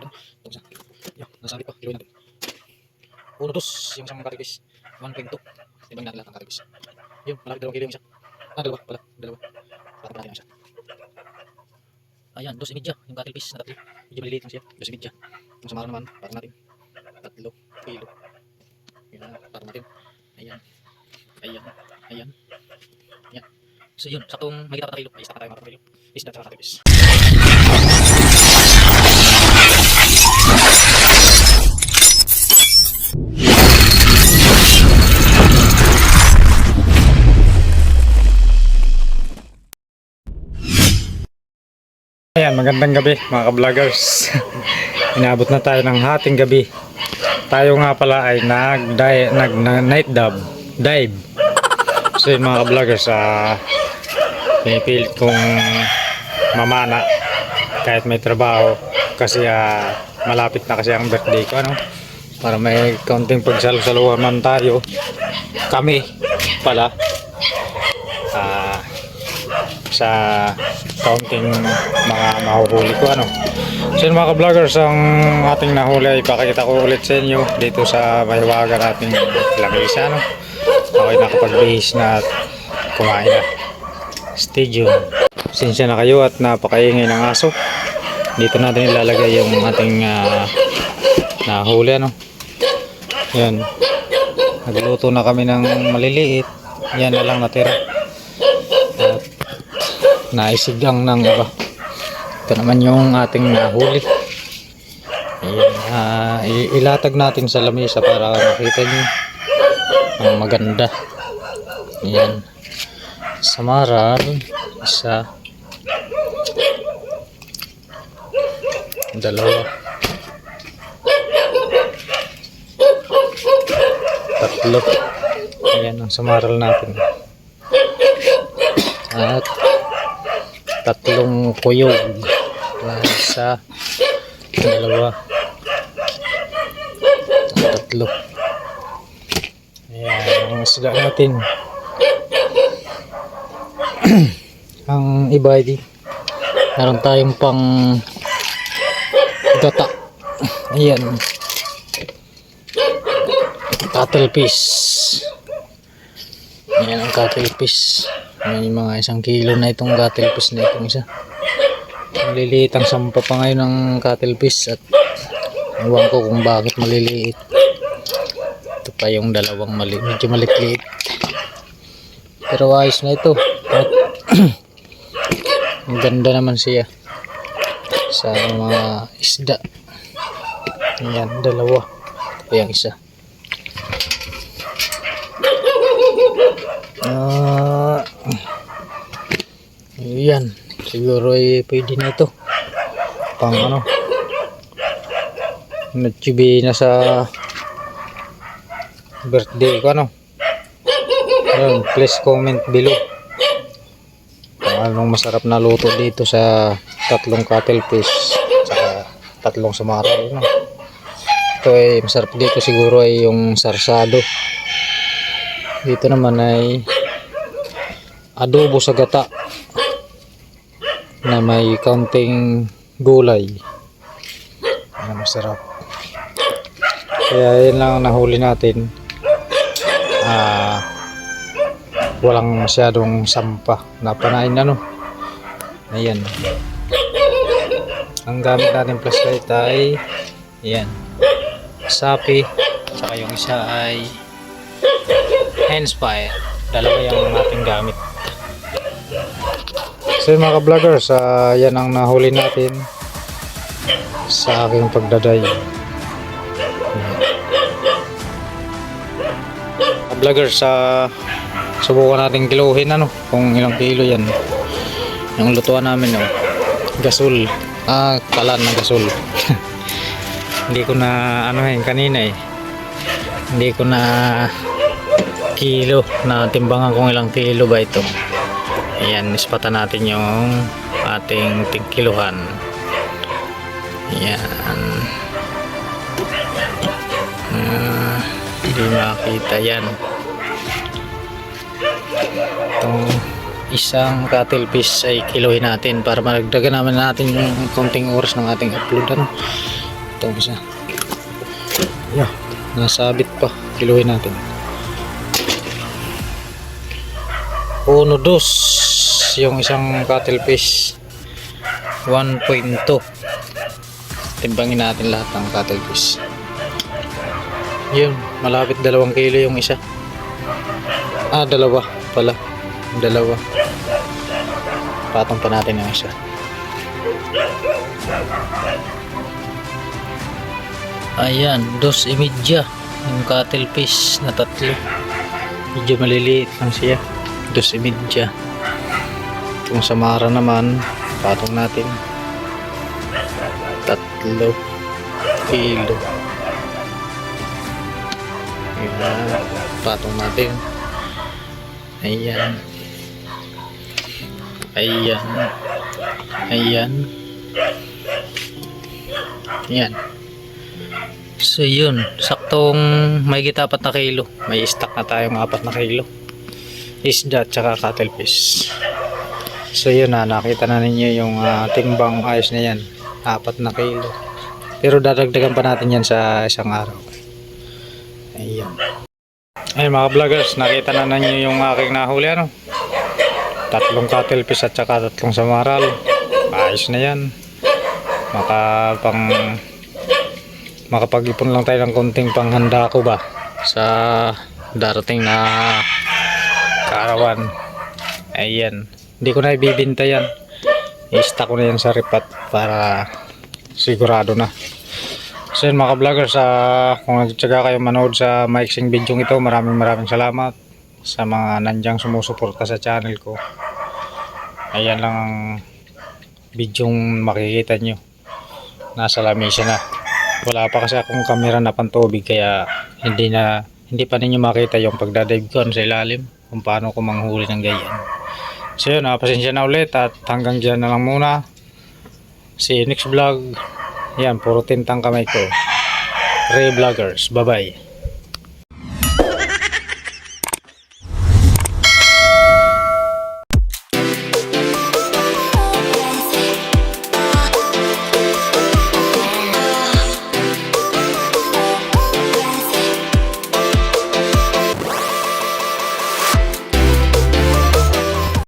Ito isa. Yan, nasa pa. Kiloin natin. Uno, dos. Yung isang karibis. 1.2. Timbang natin lahat ng karibis. Yun, malaki dalawang kilo yung isa. Ah, dalawa pala. Dalawa. Tatapin natin ang isa. Ayan, dos imidya. Yung cattle piece na tatlo. Medyo maliliit lang siya. Dos imidya. Yung samara naman, para natin. Tatlo kilo. Yan, para natin. Ayan. Ayan. Ayan. Ayan. So yun, saktong may kita pa kilo. May isa pa tayo mga kilo. Isda at cattle piece. Magandang gabi mga ka-vloggers. Inabot na tayo ng hating gabi. Tayo nga pala ay nag, nag, nag night dive. dive. So yun mga ka-vloggers, ah, pinipilit kong mamana kahit may trabaho kasi ah, malapit na kasi ang birthday ko ano para may kaunting pagsalusaluhan man tayo kami pala ah sa kaunting mga mahuhuli ko ano. So yun, mga ka-vloggers, ang ating nahuli ay ipakita ko ulit sa inyo dito sa mahiwagan nating lamisa ano. Okay nakapagbihis na at kumain na. Stay tuned. Na kayo at napakaingay ng aso. Dito natin ilalagay yung ating ah, nahuli ano. Yan. Nagluto na kami ng maliliit. Yan na lang natira. Naisigang ng iba. Ito naman yung ating nahuli. Ayan, i- ilatag natin sa lamesa para makita nyo ang maganda. Ayan. Samaran, isa, dalawa, tatlo. Ayan ang samaral natin. At tatlong kuyog. Isa dalawa. Tatlo. Ayan ang isda natin. Ang iba di meron tayong pang gata. Ayan. Cattle piece ayan ang cattle piece may mga isang kilo na itong cattle piece na itong isa. Maliliit ang sampa pa ngayon ng cattle piece at ewan ko kung bakit maliliit. Ito pa yung dalawang mali medyo maliit pero ayos na ito. At ang ganda naman siya sa mga isda. Yan dalawa. Ito yung isa ah. Yan siguro ay pwede na ito. Pang ano? Nagchibi na sa birthday ko ano? Ayun, please comment below. Kung anong masarap na luto dito sa tatlong cattle fish saka tatlong samaral no? ito ay masarap dito siguro ay yung sarsado. Dito naman ay adobo sa gata na may kaunting gulay. Na masarap. Kaya yun lang ang nahuli natin. Ah walang masyadong sampa napanain na no ayan. Ang gamit natin flashlight ay ayan sapi saka yung isa ay handspire dalawa yung ating gamit So yun, mga ka-vloggers, ah, yan ang nahuli natin sa aking pagdaday. Ka-vloggers, sa subukan natin kiluhin ano, kung ilang kilo yan. Yung lutuan namin, oh, gasol. Ah, kalan na gasol. Hindi ko na, ano eh, kanina eh. Hindi ko na kilo na timbangan kung ilang kilo ba ito. Ayan, ispatan natin yung ating tigkiluhan. Ayan. Hindi makita yan. Itong isang cattle piece ay kiluhin natin para malagdagan naman natin yung konting oras ng ating upload. Ano? Ito isa. Yeah, nasabit pa. Kiluhin natin. Uno dos yung isang cuttlefish 1.2 timbangin natin lahat ng cuttlefish yun malapit dalawang kilo yung isa. Ah dalawa pala. Dalawa. Patong pa natin yung isa. Ayan dos imidya yung cuttlefish na tatlo. Medyo maliliit lang siya dos imidya itong samara naman patong natin. Tatlo kilo. Ayan patong natin. Ayan. Ayan. Ayan. Ayan. So yun. Saktong may apat na kilo. May stock na tayong apat na kilo isda tsaka cuttlefish so yun na nakita na ninyo yung ah, timbang ayos na yan. Apat na kilo. Pero dadagdagan pa natin yan sa isang araw. Ayan. Ay mga vloggers nakita na ninyo yung aking nahuli ano? Tatlong cuttlefish at saka tatlong samaral. Ayos na yan. Maka pang makapag-ipon lang tayo ng konting panghanda ko ba sa darating na kaarawan ayan. Hindi ko na ibibinta yan. I-stack ko na yan sa ripat para sigurado na. So yun mga vloggers ah, kung nagtsaga kayo manood sa maiksing video ito maraming maraming salamat sa mga nandyang sumusuporta sa channel ko. Ayan lang ang video makikita nyo. Nasa lamesa na. Wala pa kasi akong kamera na pantubig kaya hindi na hindi pa ninyo makita yung pagdadive ko sa ilalim kung paano ko manghuli ng ganyan. So yun ah, na ulit at hanggang dyan na lang muna. You next vlog. Yan puro tintang kamay ko. Ray Vloggers. Bye bye